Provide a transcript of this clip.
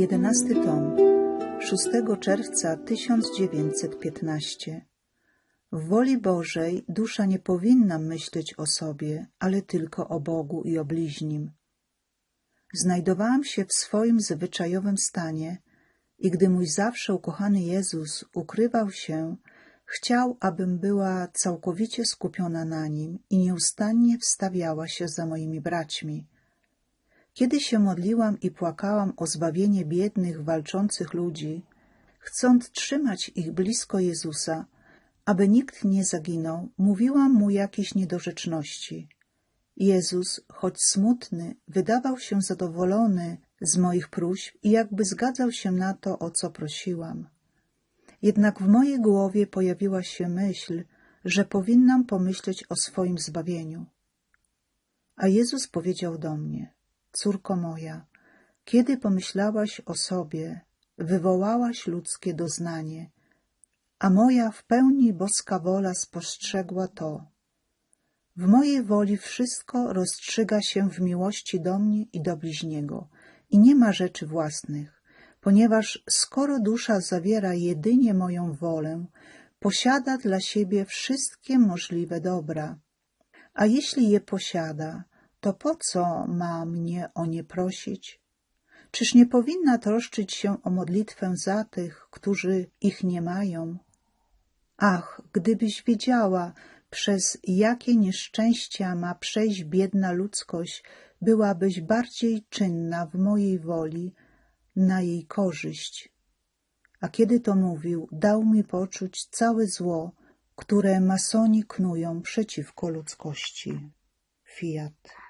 Jedenasty tom 6 czerwca 1915 W woli Bożej dusza nie powinna myśleć o sobie, ale tylko o Bogu i o bliźnim. Znajdowałam się w swoim zwyczajowym stanie i gdy mój zawsze ukochany Jezus ukrywał się, chciał, abym była całkowicie skupiona na Nim i nieustannie wstawiała się za moimi braćmi. Kiedy się modliłam i płakałam o zbawienie biednych, walczących ludzi, chcąc trzymać ich blisko Jezusa, aby nikt nie zaginął, mówiłam mu jakieś niedorzeczności. Jezus, choć smutny, wydawał się zadowolony z moich próśb i jakby zgadzał się na to, o co prosiłam. Jednak w mojej głowie pojawiła się myśl, że powinnam pomyśleć o swoim zbawieniu. A Jezus powiedział do mnie, córko moja, kiedy pomyślałaś o sobie, wywołałaś ludzkie doznanie, a moja w pełni boska wola spostrzegła to. W mojej woli wszystko rozstrzyga się w miłości do mnie i do bliźniego i nie ma rzeczy własnych, ponieważ skoro dusza zawiera jedynie moją wolę, posiada dla siebie wszystkie możliwe dobra. A jeśli je posiada, to po co ma mnie o nie prosić? Czyż nie powinna troszczyć się o modlitwę za tych, którzy ich nie mają? Ach, gdybyś wiedziała, przez jakie nieszczęścia ma przejść biedna ludzkość, byłabyś bardziej czynna w mojej woli na jej korzyść. A kiedy to mówił, dał mi poczuć całe zło, które masoni knują przeciwko ludzkości. Fiat.